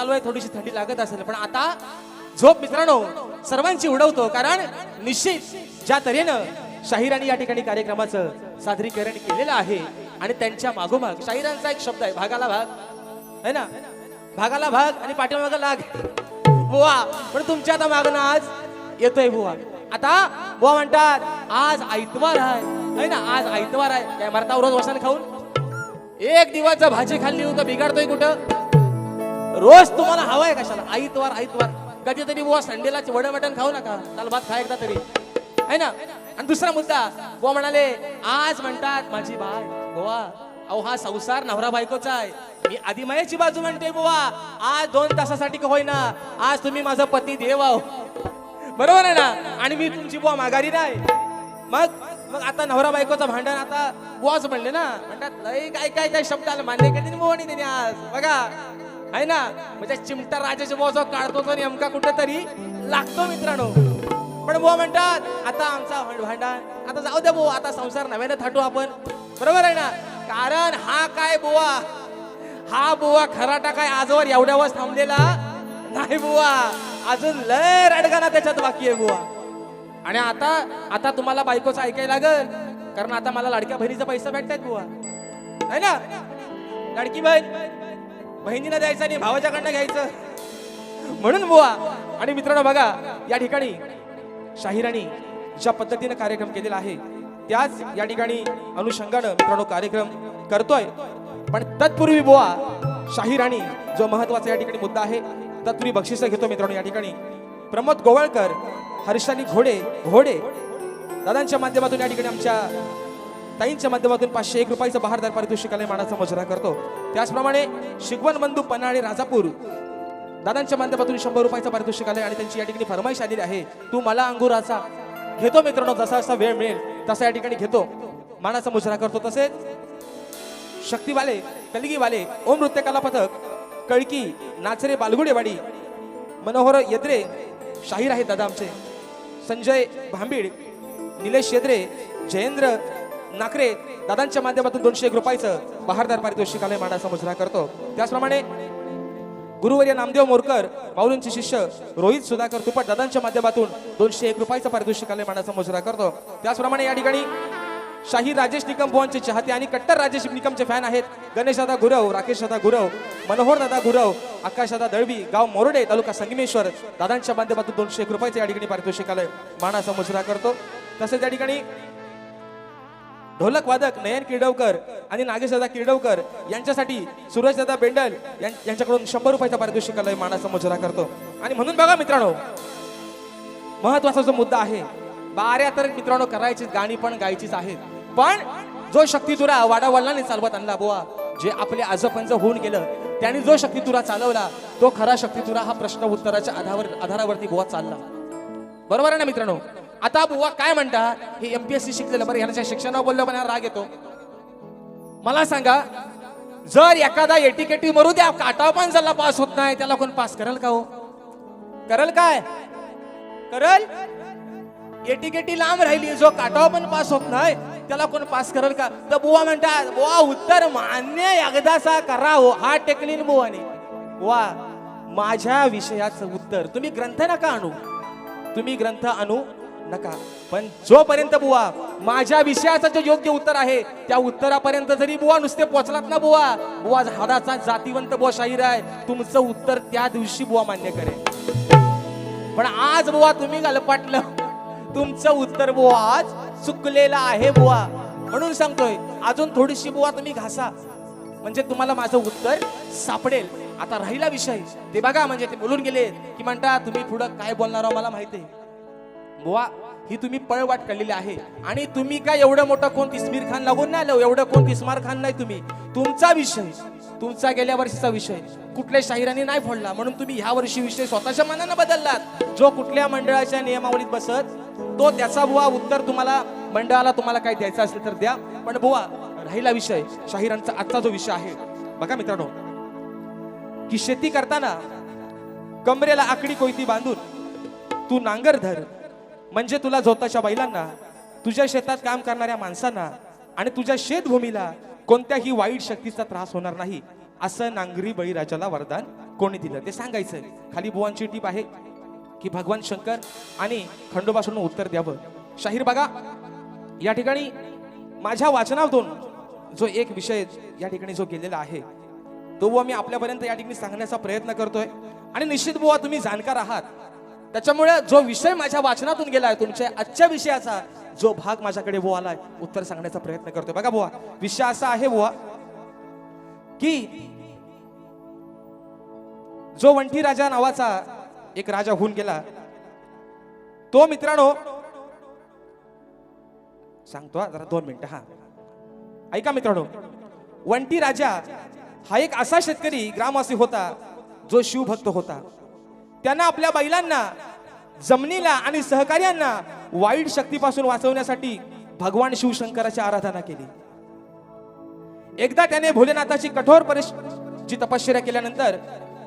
चालू आहे थोडीशी थंडी लागत असेल. पण आता झोप मित्रांनो सर्वांची उडवतो कारण निश्चित ज्या तऱ्हेनं शाहिरांनी या ठिकाणी कार्यक्रमाचं सादरीकरण केलेलं आहे आणि त्यांच्या मागोमाग शाहिरांचा एक शब्द आहे भागाला भाग. है ना? भागाला भाग आणि पाठीमाग लाग. बुवा पण तुमच्या आता मागणं आज येतोय बुवा. आता बुवा म्हणतात आज आयतवार आहे. है ना? आज आयतवार आहे. काय मरता रोज वसन खाऊन? एक दिवस जर भाजी खाल्ली होतं बिघाडतोय कुठं? रोज तुम्हाला हवाय कशाला? आईतवार आईतवार कधीतरी बुवा संडेला वडं मटण खाऊ नका. काल भात खा एकदा तरी. है ना? आणि दुसरा मुद्दा बुवा म्हणाले आज म्हणतात माझी बाय. बुवा अहो हा संसार नवरा बायकोचा आहे. मी आदिमायाची बाजू म्हणते बुवा. आज दोन तासासाठी का होईना. आज तुम्ही माझा पती देव आहो. बरोबर आहे ना? आणि मी तुमची बुवा माघारी नाही. मग मग आता नवरा बायकोचं भांडण आता बुवाच म्हणले ना. म्हणतात लय काय काय काय शब्द आले मान्य केले बुवानी त्यांनी आज. बघा. आहे ना? म्हणजे चिमटा राजाच्या बोजा काढतो तो नेमका कुठेतरी लागतो मित्रांनो. पण बुवा म्हणतात आता आमचा भांड- भांडण आता जाऊ द्या बुवा आता संसार नव्याने थाटू आपण. बरोबर आहे ना? कारण हा काय बुवा? हा बुवा खराटा काय आजवर एवढ्यावर थांबलेला नाही बुवा. अजून लय रडगाना त्याच्यात बाकी आहे बुवा. आणि आता आता तुम्हाला बायकोचं ऐकायला लागल कारण आता मला लाडक्या बहिणीचा पैसा भेटतायत बुवा. है ना? लाडकी बहीण बहिणीला द्यायचं आणि भावाच्याकडनं घ्यायचं. म्हणून बुवा आणि मित्रांनो बघा या ठिकाणी शाहिराणी ज्या पद्धतीनं कार्यक्रम केलेला आहे त्याच या ठिकाणी अनुषंगानं मित्रांनो कार्यक्रम करतोय. पण तत्पूर्वी बुवा शाहिराणी जो महत्त्वाचा या ठिकाणी मुद्दा आहे तत्पूर्वी बक्षिसं घेतो मित्रांनो या ठिकाणी. प्रमोद गोवळकर हर्षाली घोडे घोडे दादांच्या माध्यमातून या ठिकाणी आमच्या ताईंच्या माध्यमातून पाचशे एक रुपयाचं बहारदार पारितोषिकालय मानाचा मुजरा करतो. त्याचप्रमाणे शिगवण बंधू पन्हाळे राजापूर दादांच्या माध्यमातून शंभर रुपयाचं पारितोषिकालय आणि त्यांची या ठिकाणी फरमाईश आलेली आहे. तू मला अंगुराचा घेतो मित्रांनो जसा जसा वेळ मिळेल तसा या ठिकाणी घेतो. मानाचा मुजरा करतो. तसेच शक्तीवाले कलगीवाले ओम नृत्य कला पथक कळकी नाचरे बालगुडेवाडी मनोहर येद्रे शाहीर आहेत दादा आमचे. संजय भांबीड निलेश येद्रे जयेंद्र नाकरे दादांच्या माध्यमातून दोनशे एक रुपयाचं बहारदार पारितोषिकालय मांडायचा मुजरा करतो. त्याचप्रमाणे गुरुवर्य नामदेव मोरकर माऊलींचे शिष्य रोहित सुधाकर तुपट दादांच्या माध्यमातून दोनशे एक रुपयाचं पारितोषिकालय मानाचा मुजरा करतो. त्याचप्रमाणे या ठिकाणी शाही राजेश निकम बुवांचे चाहते आणि कट्टर राजेश निकमचे फॅन आहेत गणेश दादा गुरव राकेश दादा गुरव मनोहर दादा गुरव आकाश दादा दळवी गाव मोरडे तालुका संगमेश्वर दादांच्या माध्यमातून दोनशे एक रुपयाचे या ठिकाणी पारितोषिकालय मानाचा मुजरा करतो. तसेच या ठिकाणी ढोलक वादक नयन किर्डवकर आणि नागेशदादा किर्डवकर यांच्यासाठी सूरजदादा बेंडल यांच्याकडून शंभर रुपयाचा पारितोषिकाला मानाचा मुजरा करतो. आणि म्हणून बघा मित्रांनो महत्त्वाचा जो मुद्दा आहे बाऱ्या तर मित्रांनो करायचीच गाणी पण गायचीच आहेत. पण जो शक्ती तुरा वाडावडलाने चालवत आणला बुवा जे आपले आजोपंज होऊन गेलं त्यांनी जो शक्ती तुरा चालवला तो खरा शक्ती तुरा हा प्रश्न उत्तराच्या आधारावर आधारावरती बुवा चालला. बरोबर आहे ना मित्रांनो? आता बुवा काय म्हणता? हे एमपीएससी शिकलेलं बरं ह्याच्या शिक्षणावर बोललं पण राग येतो. मला सांगा जर एखादा एटीकेटी मरू द्या काटाव पण ज्याला पास होत नाही त्याला कोण पास करल का हो? करल काय? करल? एटीकेटी लांब राहिली जो काटाव पण पास होत नाही त्याला कोण पास करल का? तर बुवा म्हणतात बुवा उत्तर मान्य एकदाचा करा हो हा टेकलीन बुवाने. वा माझ्या विषयाचं उत्तर तुम्ही ग्रंथ नका आणू. तुम्ही ग्रंथ आणू नका. पण जोपर्यंत बुवा माझ्या विषयाचं जे योग्य उत्तर आहे त्या उत्तरापर्यंत जरी बुवा नुसते पोचलात ना बुवा बुवा हाडाचा जातीवंत बुवा शाहीर आहे तुमचं उत्तर त्या दिवशी बुवा मान्य करेल. पण आज बुवा तुम्ही गलपाटलं. तुमचं उत्तर बुवा आज चुकलेलं आहे बुवा. म्हणून सांगतोय अजून थोडीशी बुवा तुम्ही घासा. म्हणजे तुम्हाला माझं उत्तर सापडेल. आता राहिला विषय. ते बघा म्हणजे ते बोलून गेले की म्हणता तुम्ही पुढं काय बोलणार आहो मला माहिती आहे. बुवा ही तुम्ही पळवाट काढलेली आहे. आणि तुम्ही काय एवढं मोठं कोण इस्मीर खान लागून नाही आलो? एवढं कोण इस्मार खान नाही तुम्ही? तुमचा विषय तुमचा गेल्या वर्षीचा विषय. कुठल्या शाहिरांनी नाही फोडला. म्हणून तुम्ही ह्या वर्षी विषय स्वतःच्या मनानं बदललात. जो कुठल्या मंडळाच्या नियमावलीत बसत तो त्याचा बुवा उत्तर तुम्हाला मंडळाला तुम्हाला काय द्यायचं असेल तर द्या. पण बुवा राहिला विषय. शाहिरांचा आजचा जो विषय आहे. बघा मित्रांनो की शेती करताना कमरेला आकडी कोयती बांधून तू नांगर धर. म्हणजे तुला झोताच्या बैलांना तुझ्या शेतात काम करणाऱ्या माणसांना आणि तुझ्या शेतभूमीला कोणत्याही वाईट शक्तीचा त्रास होणार नाही असं नांगरी बळीराजाला वरदान कोणी दिलं? ते सांगायचं खाली बुवांची टीप आहे की भगवान शंकर आणि खंडोबासून उत्तर द्यावं. शाहीर बघा या ठिकाणी माझ्या वाचनातून जो एक विषय या ठिकाणी जो गेलेला आहे तो बुवा मी आपल्यापर्यंत या ठिकाणी सांगण्याचा प्रयत्न करतोय. आणि निश्चित बुवा तुम्ही जाणकार आहात. त्याच्यामुळे जो विषय माझ्या वाचनातून गेलाय तुमच्या आजच्या विषयाचा जो भाग माझ्याकडे बुवा आलाय उत्तर सांगण्याचा प्रयत्न करतोय. बघा बुवा विषय असा आहे बुवा की जो वंठी राजा नावाचा एक राजा होऊन गेला तो मित्रांनो सांगतो जरा दोन मिनिटं हा. ऐका मित्रांनो वंटी राजा हा एक असा शेतकरी ग्रामवासी होता जो शिवभक्त होता. त्यांना आपल्या बैलांना जमिनीला आणि सहकार्यांना वाईट शक्तीपासून वाचवण्यासाठी भगवान शिवशंकराची आराधना केली. एकदा त्याने भोलेनाथाची कठोर परिश ची तपश्चर्या केल्यानंतर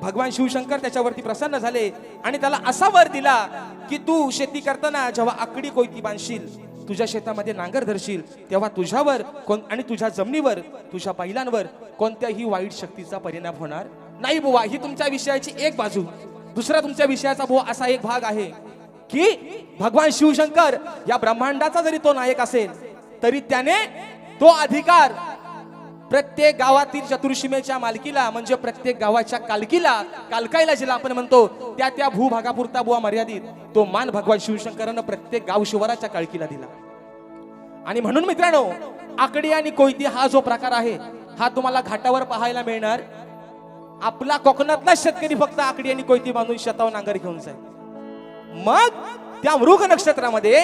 भगवान शिवशंकर त्याच्यावरती प्रसन्न झाले आणि त्याला असा वर दिला की तू शेती करताना जेव्हा आकडी कोयती बांधशील तुझ्या शेतामध्ये नांगर धरशील तेव्हा तुझ्यावर कोण आणि तुझ्या जमिनीवर तुझ्या बैलांवर कोणत्याही वाईट शक्तीचा परिणाम होणार नाही बुवा. ही तुमच्या विषयाची एक बाजू. दुसरा तुमच्या विषयाचा भो असा एक भाग आहे की भगवान शिवशंकर या ब्रह्मांडाचा जरी तो नायक असेल तरी त्याने तो अधिकार प्रत्येक गावातील चतुर्शिमेच्या मालकीला म्हणजे प्रत्येक गावाच्या कालकीला कालकाईला जिला आपण म्हणतो त्या त्या भूभागापुरता बुवा मर्यादित तो मान भगवान शिवशंकरानं प्रत्येक गाव शिवाराच्या काळकीला दिला. आणि म्हणून मित्रांनो आकडी आणि कोयती हा जो प्रकार आहे हा तुम्हाला घाटावर पाहायला मिळणार. आपला कोकणातला शेतकरी फक्त आकडी आणि कोयती बांधून शेतावर नांगर घेऊन जाईल. मग त्या मृग नक्षत्रामध्ये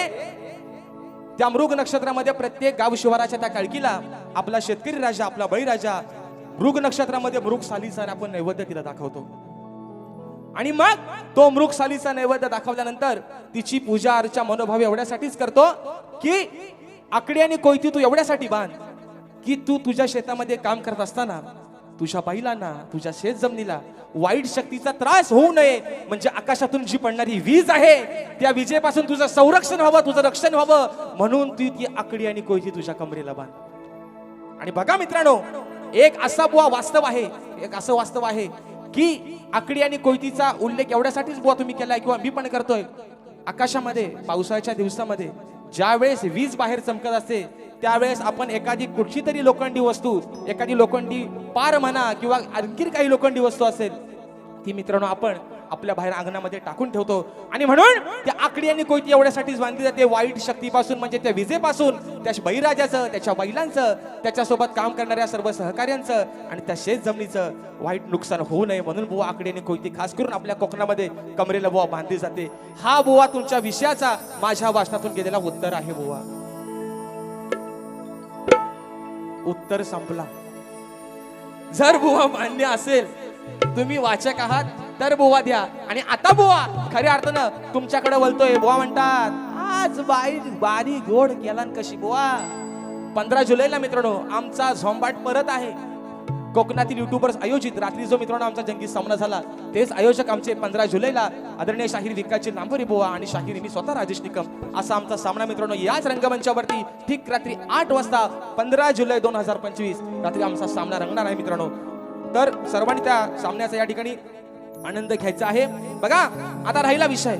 त्या मृग नक्षत्रामध्ये प्रत्येक गाव शिवाराच्या त्या काळकीला आपला शेतकरी राजा आपला बळीराजा मृग नक्षत्रामध्ये मृग सालीचा आपण नैवेद्य तिला दाखवतो. आणि मग तो मृग सालीचा नैवेद्य दाखवल्यानंतर तिची पूजा अर्चा मनोभाव एवढ्यासाठीच करतो की आकडी आणि कोयती तू एवढ्यासाठी बांध की तू तुझ्या शेतामध्ये काम करत असताना तुझ्या बैलांना तुझ्या शेत जमिनीला वाईट शक्तीचा त्रास होऊ नये. म्हणजे आकाशातून जी पडणारी वीज आहे त्या विजेपासून तुझं संरक्षण व्हावं तुझं रक्षण व्हावं. म्हणून ती ती आकडी आणि कोयती तुझ्या कमरेला बांध. आणि बघा मित्रांनो एक असा बुवा वास्तव आहे एक असं वास्तव आहे की आकडी आणि कोयतीचा उल्लेख एवढ्यासाठीच बुवा तुम्ही केलाय किंवा मी पण करतोय. आकाशामध्ये पावसाळ्याच्या दिवसामध्ये ज्या वेळेस वीज बाहेर चमकत असते त्यावेळेस आपण एखादी कुठची तरी लोखंडी वस्तू एखादी लोखंडी पार म्हणा किंवा आणखी काही लोखंडी वस्तू असेल ती मित्रांनो आपण आपल्या बाहेर अंगणामध्ये टाकून ठेवतो. आणि म्हणून त्या आकडी आणि कोयती एवढ्यासाठीच बांधली जाते. वाईट शक्तीपासून म्हणजे त्या विजेपासून त्या बळीराजाचं त्याच्या बैलांचं त्याच्यासोबत काम करणाऱ्या सर्व सहकार्यांचं आणि त्या शेत जमिनीचं वाईट नुकसान होऊ नये म्हणून बुवा आकडी आणि कोयती खास करून आपल्या कोकणामध्ये कमरेला बुवा बांधली जाते. हा बुवा तुमच्या विषयाचा माझ्या वाचनातून गेलेला उत्तर आहे बुवा. उत्तर संपला. जर बुवा मान्य असेल तुम्ही वाचक आहात तर बुवा द्या. आणि आता बुवा खऱ्या अर्थानं तुमच्याकडे बोलतोय बुवा म्हणतात आज बाई बारी गोड केला न कशी बुवा? पंधरा जुलैला मित्रांनो आमचा झोंबाट परत आहे. कोकणातील युट्यूबर्स आयोजित रात्री जो मित्रांनो आमचा जंगी सामना झाला तेच आयोजक आमचे पंधरा जुलैला आदरणीय शाहीर विकासची लांबोरी बुवा आणि शाहीर मी स्वतः राजेश निकम. असा आमचा सामना मित्रांनो याच रंगमंचावरती ठीक रात्री आठ वाजता पंधरा जुलै दोन हजार पंचवीस रात्री आमचा सामना रंगणार आहे मित्रांनो. तर सर्वांनी त्या सामन्याचा या ठिकाणी आनंद घ्यायचा आहे. बघा आता राहिला विषय.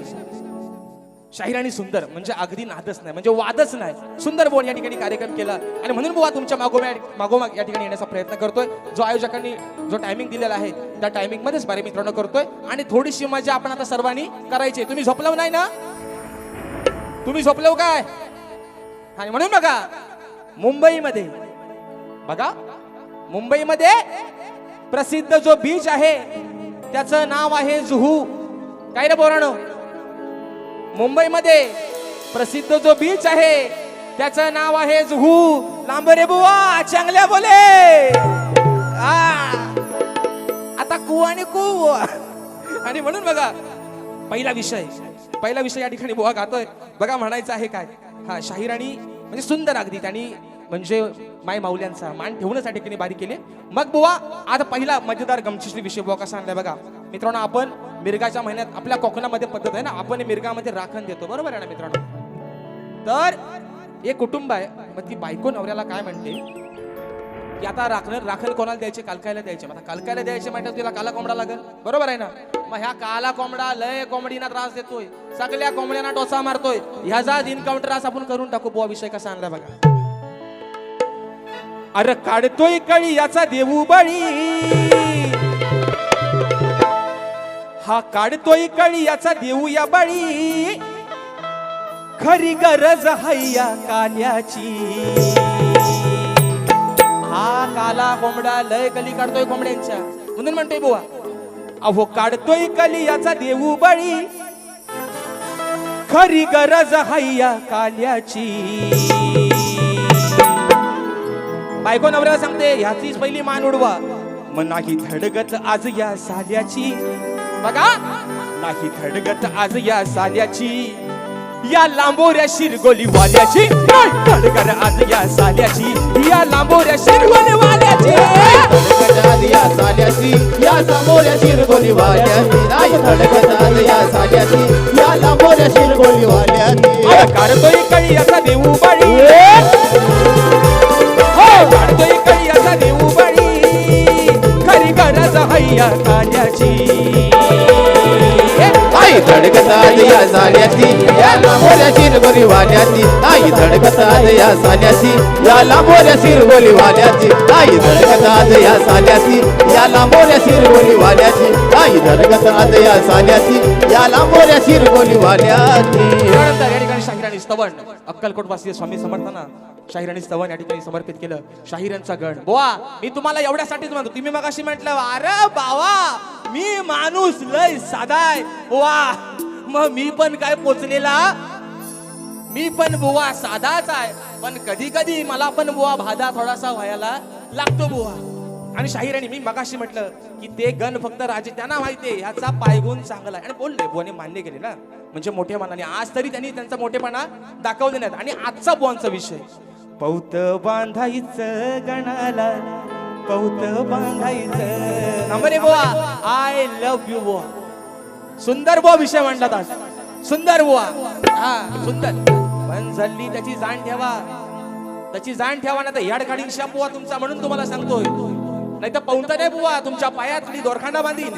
शाहीर आणि सुंदर म्हणजे अगदी नादच नाही म्हणजे वादच नाही. सुंदर बोल या ठिकाणी कार्यक्रम केला. आणि म्हणून बुवा तुमच्या मागोमाग मागोमाग या ठिकाणी येण्याचा प्रयत्न करतोय. जो आयोजकांनी जो टायमिंग दिलेला आहे त्या टायमिंग मध्येच बारे मित्रांनो करतोय. आणि थोडीशी मजा आपण आता सर्वांनी करायची. तुम्ही झोपलव नाही ना? तुम्ही झोपलव काय? आणि म्हणून बघा मुंबईमध्ये बघा मुंबईमध्ये प्रसिद्ध जो बीच आहे त्याचं नाव आहे जुहू. काय रे बोराणो मुंबईमध्ये प्रसिद्ध जो बीच आहे त्याचं नाव आहे जुहू. लांबरे बुवा चांगल्या बोले. आ, आता कू आणि कू. आणि म्हणून बघा पहिला विषय पहिला विषय या ठिकाणी बुवा गातोय. बघा म्हणायचं आहे काय. हा शाहिराणी म्हणजे सुंदर अगदी त्यांनी म्हणजे माय माऊल्यांचा मान ठेवूनच या ठिकाणी बारीक केली. मग बुवा आता पहिला मजेदार गमतीशीर विषय बुवा कसा आणलाय बघा. मित्रांनो आपण मिरगाच्या महिन्यात आपल्या कोकणामध्ये पद्धत आहे ना आपण मिरगामध्ये राखण देतो. बरोबर आहे ना मित्रांनो? तर एक कुटुंब आहे मग ती बायको नवऱ्याला काय म्हणते? की आता राखण राखण कोणाला द्यायचे? कालकायला द्यायचे. मग आता कालकायला द्यायचे म्हणतात तुला काला कोंबडा लागेल? बरोबर आहे ना? मग ह्या काला कोंबडा लय कोंबडीना त्रास देतोय. सगळ्या कोंबड्यांना डोसा मारतोय. ह्याचा इन्काउंटर आज आपण करून टाकू. बुवा विषय कसा आणला बघा. अरे काढतोय कळी याचा देऊ बळी हा काढतोय कळी याचा देऊ या बळी. खरी गरज हैया काल्याची. हा काला कोंबडा लय कली काढतोय कोंबड्यांच्या म्हणून म्हणतोय बुवा. अहो काढतोय कली याचा देऊ बळी. खरी गरज हैया काल्याची. बायको नवऱ्याला सांगते ह्याचीच पहिली मान उडवा. मग धडगत आज या साल्याची. बघा. नाही धडगत आज या साल्याची या लांबोऱ्या शिरगोली वाल्याची धडगत आज या साल्याची या लांबोऱ्या शिरगोली वाल्याची या साल्याची या समोऱ्या शिरगोली वाल्याची नाही धडकत या साल्याची या लांबोऱ्या शिरगोली वाल्याची काढतोय कळी याचा देऊ बळी. हो काढतोय कळी देऊ बळी. खरी गरज हैया काल्याची आई धडकता या साल्याची या लांबोऱ्या शिरगोली वाल्याची आई धडकता या साल्याची या लांबोऱ्या शिरगोली वाल्याची आई धडकता या साल्याची या लांबोऱ्या शिरगोली वाल्याची आई धडकता या साल्याची या लांबोऱ्या शिरगोली वाल्याची या ठिकाणी शाहिराणी स्तवण अक्कलकोटवासी स्वामी समर्थांना शाहिराणी स्तवण या ठिकाणी समर्पित केलं शाहिरांचा गण. बोवा मी तुम्हाला एवढ्यासाठीच म्हणतो तुम्ही मग अशी म्हटलं अरे बावा माणूस लय साधाय बोवा मग मी पण काय पोचलेला? मी पण बुवा साधाच आहे. पण कधी कधी मला पण बुवा भादा थोडासा व्हायला लागतो बुवा. आणि शाहिराणी मी मगाशी म्हटलं की ते गण फक्त राजे त्यांना माहितीये ह्याचा पायगुण चांगला आहे. आणि बोलले बुवाने मान्य केले ना. म्हणजे मोठ्या मनाने. आज तरी त्यांनी त्यांचा मोठेपणा दाखवले नाहीत. आणि आजचा बुवांचा विषय. पौत बांधायचं गणाला पौत बांधायचं. नंबर बुवा. आय लव्ह यू बुवा. सुंदर बुवा विषय म्हणतात आज. सुंदर बुवा. हा सुंदर. पण झाली त्याची जाण ठेवा. त्याची जाण ठेवा ना तर याड काढीन बुवा तुमचा म्हणून तुम्हाला सांगतोय. नाही तर पौंता नाही बुवा तुमच्या पायात दोरखांडा बांधीन.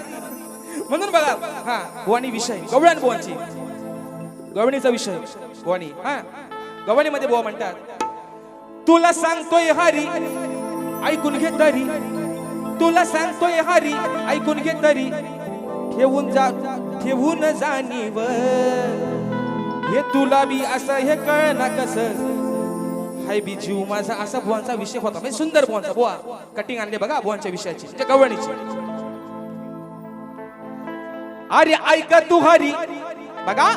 म्हणून बघा. हा बुवानी विषय. गवळण बुवांची. गवणीचा विषय. बुवानी. हा. गवणीमध्ये बुवा म्हणतात तुला सांगतोय हरी ऐकून घे तरी. तुला सांगतोय हरी ऐकून घे तरी. ठेवून जा ठेवून जाणीव. हे तुला बी असं हे कळना कस? हाय बी जीव माझा असा भुवांचा विषय होता. म्हणजे सुंदर भुवांचा बुवा. कटिंग आणले बघा भुवांच्या विषयाची म्हणजे गवणीची अरे ऐका तू हरी. बघा.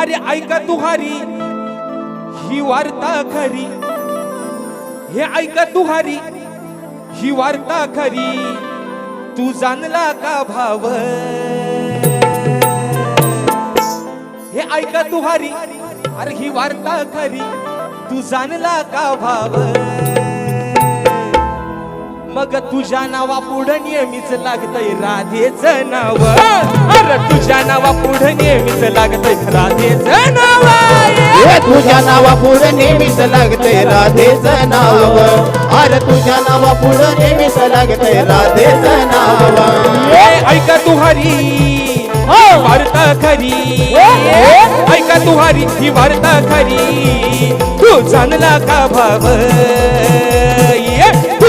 अरे ऐका तू हरी. ही वार्ता खरी. हे ऐका तुहारी ही वार्ता खरी. तू जाणला का भाव? हे ऐका तुहारी अरे ही वार्ता खरी. तू जाणला का भाव? मग तुझ्या नावा पुढं नेहमीच लागतय राधेच नाव. अरे तुझ्या नावा पुढं नेहमीच लागतय राधेच नाव. तुझ्या नावा पुढे नेहमीच लागतंय राधेचं नाव. अरे तुझ्या नावा पुढे नेहमीच लागतंय राधेचं नाव. ऐका तू हरी वार्ता खरी. ऐका तू हरी ही वार्ता खरी. तू जाणला का भाव?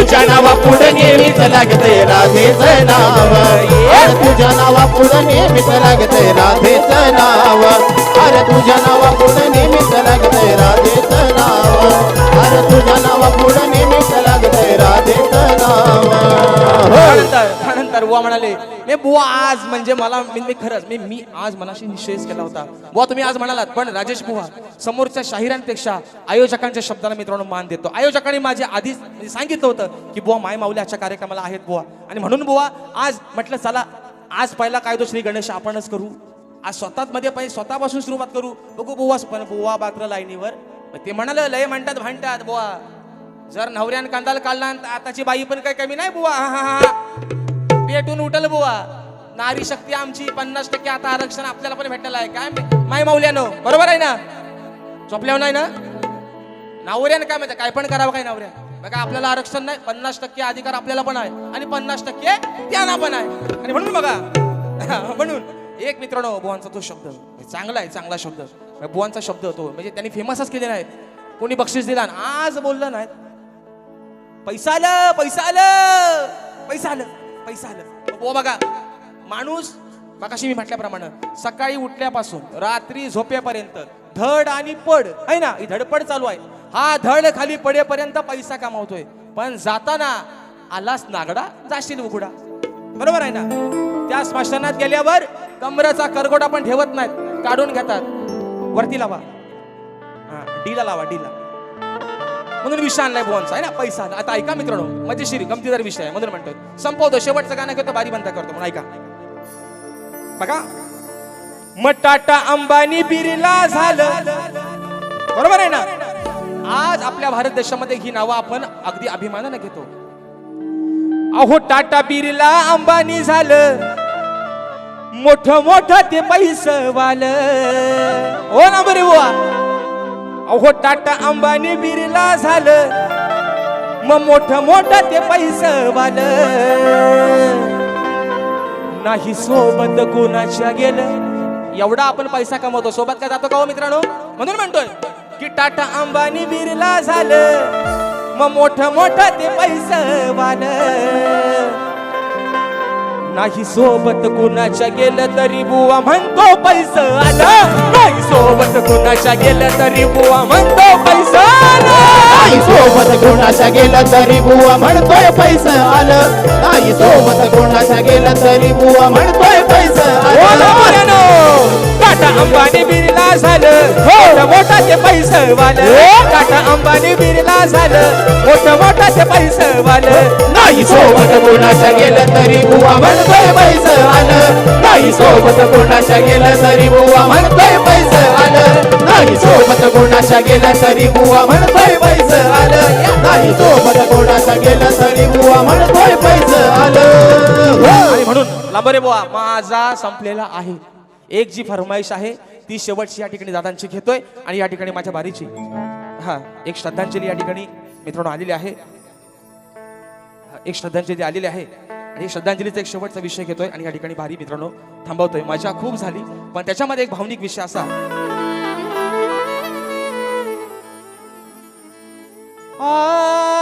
तुझ्या नावा पुढे नेहमीच लागते राधेच नाव. तुझ्या नावा पुढे नेहमीच लागते राधेच नाव. अरे तुझ्या नावा पुढे नेहमीच लागते राधेच नाव. अरे तुझ्या नावा पुढे नेहमीच लागते राधेच नाव. हो, बुवा म्हणाले मी बुवा आज म्हणजे मला मी खरंच मी मी आज मनाशी निश्चयच केला होता. बुवा तुम्ही आज म्हणालात पण राजेश बुवा समोरच्या शाहिरांपेक्षा आयोजकांच्या शब्दाला मित्रांनो मान देतो. आयोजकांनी माझे आधीच सांगितलं होतं की बुवा माय माऊली अशा कार्यक्रमाला आहेत बुवा. आणि म्हणून बुवा आज म्हटलं चला आज पहिला कायदो श्री गणेश आपणच करू. आज स्वतःच मध्ये पाहिजे स्वतःपासून सुरुवात करू. बघू बुवा पण बुवा बात्र लाईनीवर. ते म्हणाले लय म्हणतात म्हणतात बुवा. जर नवऱ्यान कांदाल काढला आताची बाई पण काही कमी नाही बुवा. हा, हा, हा. पेटून उठल बुवा. नारी शक्ती आमची पन्नास टक्के आता आरक्षण आपल्याला पण भेटलेलं आहे. काय माय माऊल्यानं बरोबर आहे ना? झोपल्यावर नाही ना? नावऱ्यानं काय माहिती काय पण करावं काय नावऱ्या बघा आपल्याला आरक्षण नाही पन्नास टक्के अधिकार आपल्याला पण आहे आणि पन्नास टक्के त्यांना पण आहे. आणि म्हणून बघा म्हणून एक मित्रांनो बुवांचा तो शब्द. चांगला आहे चांगला शब्द. बुवांचा शब्द तो. म्हणजे त्यांनी फेमसच केलेला आहे कोणी बक्षीस दिला आज बोललं नाही पैसा आलं पैसा आलं पैसा आलं. पैसा आलं. ओ बघा माणूस मगाशी मी म्हटल्याप्रमाणे सकाळी उठल्यापासून रात्री झोपेपर्यंत धड आणि पड आहे ना ही धडपड चालू आहे. हा धड खाली पडेपर्यंत पैसा कमावतोय. पण जाताना आलास नागडा जाशील उघडा. बरोबर आहे ना? त्या स्मशानात गेल्यावर कमरेचा करगोटा पण ठेवत नाहीत. काढून घेतात. वरती लावा. हा डीला लावा डीला. म्हणून विषय आणलाय बुवांचा आहे ना? पैसा आता ऐका मित्रांनो मजेशीर गमतीदार विषय आहे म्हणून म्हणतोय. संपवतो शेवटचं गाणं घेतो बारी बंद करतो म्हणून ऐका. बघा. मग टाटा अंबानी बिरला झालं. बरोबर आहे ना? आज आपल्या भारत देशामध्ये ही नावं आपण अगदी अभिमानाने घेतो. अहो टाटा बिरला अंबानी झालं. मोठ मोठ ते पैसवाल हो ना बरे बुवा? अहो टाटा अंबानी बिरला झालं. मग मोठ मोठ ते पैसवाल नाही सोबत कोणाच्या गेलं. एवढा आपण पैसा कमवतो. सोबत काय जातो का हो मित्रांनो? म्हणून म्हणतोय की टाटा अंबानी बिरला झालं. मग मोठ मोठ ते पैसवाल नाही सोबत कुणाच्या गेलं तरी बुवा म्हणतो पैसा आलं. नाही सोबत कुणाच्या गेलं तरी बुवा म्हणतो पैसा नाही आलं सोबत कोणाच्या गेलं तरी बुवा म्हणतोय पैसा आलं. नाही सोबत कोणाच्या गेलं तरी बुवा म्हणतोय पैसा आलं. टाटा अंबानी बिर्ला झालं. मोठं मोठा ते पैसे वालं. टाटा अंबानी बिर्ला झालं. मोठं मोठा ते पैसे वालं. नाही सोबत कोणाच्या गेलं तरी बुवा म्हणतोय पैसा आलं. नाही सोबत कोणाच्या गेलं तरी बुवा म्हणतोय पैसा आलं. नाही सोबत कोणाच्या गेलं तरी बुवा म्हणतोय पैसा आलं. नाही सोबत कोणाच्या गेलं तरी बुवा म्हणतोय पैसा आलं. हो. आणि म्हणून लांबरे बुवा माझा संपलेला आहे. एक जी फरमाईश आहे ती शेवटची या ठिकाणी दादांची घेतोय आणि या ठिकाणी माझ्या बारीची. हा एक श्रद्धांजली या ठिकाणी मित्रांनो आलेली आहे. एक श्रद्धांजली आलेली आहे आणि श्रद्धांजलीचा एक शेवटचा विषय घेतोय आणि या ठिकाणी भारी मित्रांनो थांबवतोय. मजा खूप झाली पण त्याच्यामध्ये एक भावनिक विषय असा. आ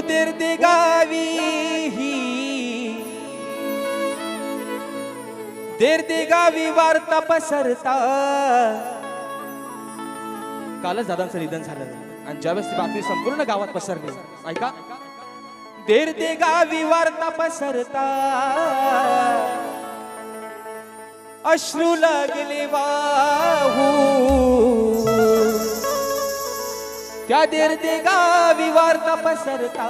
देर गावी ही. देर गावी वार्ता पसरता. कालच दादांचं निधन झालं. आणि ज्यावेळेस ती बातमी संपूर्ण गावात पसरली. ऐका. देर गावी वार्ता पसरता. अश्रू लागले वाहू. त्या देर दे गावी वार्ता पसरता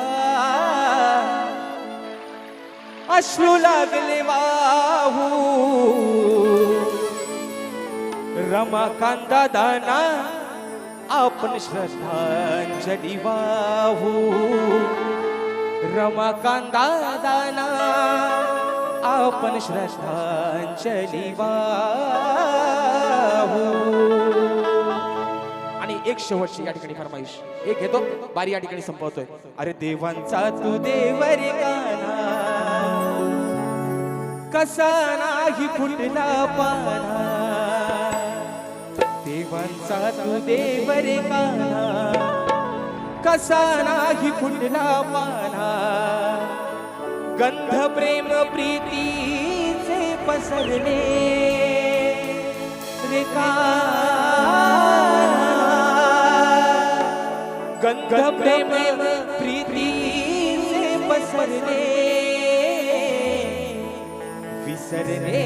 अश्रू लागले वाहू। रमाकांता दाना आपण श्रद्धांजली वाहू। रमाकांता दाना आपण श्रद्धांजली वाहू। एक शेवटची या ठिकाणी फरमाईश. एक घेतो. बारी या ठिकाणी संपवतोय. अरे देवांचा तू देवरे गाना कसा नाही फुटला पाना. देवांचा तू देवरे गाना कसा नाही फुटला पाना. गंध प्रेम प्रीतीचे पसरले. रेखा गंध प्रेम प्रीतीचे पसरले विसरले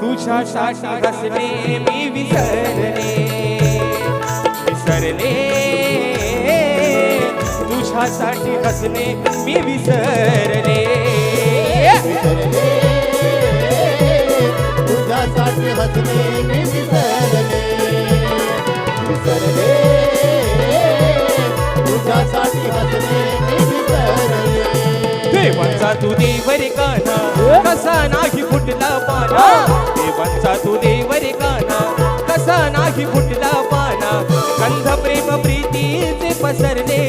तुझ्यासाठी हसले मी विसरले विसरले तुझ्यासाठी हसले मी विसरले विसरले तुझ्यासाठी हसले मी विसरले विसरले. तुझ्यासाठी हसले विसरले देवांचा तू देवर काना कसा नाही फुटला पाना. देवांचा तू देवर काना कसा नाही फुटला पाना. गंध प्रेम प्रीतीचे पसरले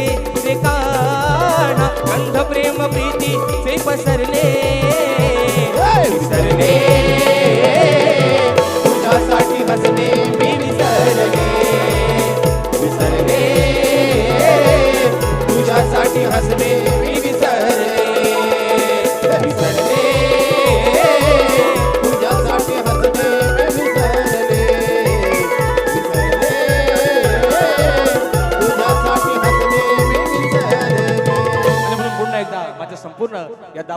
ते काना. गंध प्रेम प्रीतीचे पसरले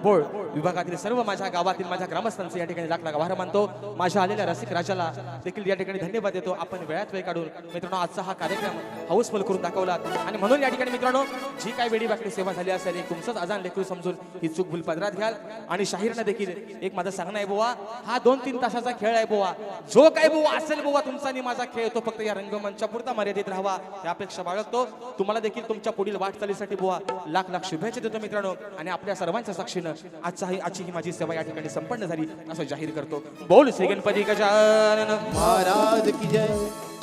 या दाभोळ विभागातील सर्व माझ्या गावातील माझ्या ग्रामस्थांचे या ठिकाणी लाख लाख आभार मानतो. माझ्या आलेल्या रसिक राजाला देखील या ठिकाणी धन्यवाद देतो. आपण वेळात वेळ काढून मित्रांनो आजचा हा कार्यक्रम हाऊसफुल करून दाखवला आणि म्हणून या ठिकाणी मित्रांनो जी काय वेळी बाकडे सेवा झाली असेल एक तुमचंच अजान लेकरू समजून ही चूक भूल पदरात घ्याल. आणि शाहीरनं देखील एक माझं सांगणं आहे बुवा हा दोन तीन तासाचा खेळ आहे बुवा. जो काय बुवा असेल बुवा तुमचा आणि माझा खेळ तो फक्त या रंगमंचा पुरता मर्यादित राहावा. या अपेक्षा बाळगतो. तुम्हाला देखील तुमच्या पुढील वाटचालीसाठी बुवा लाख लाख शुभेच्छा देतो मित्रांनो. आणि आपल्या सर्वांच्या साक्षीनं आजचा ही आजची ही माझी सेवा या ठिकाणी संपन्न झाली असं जाहीर करतो. बोल श्री गणपती गजानन. महाराज की जय.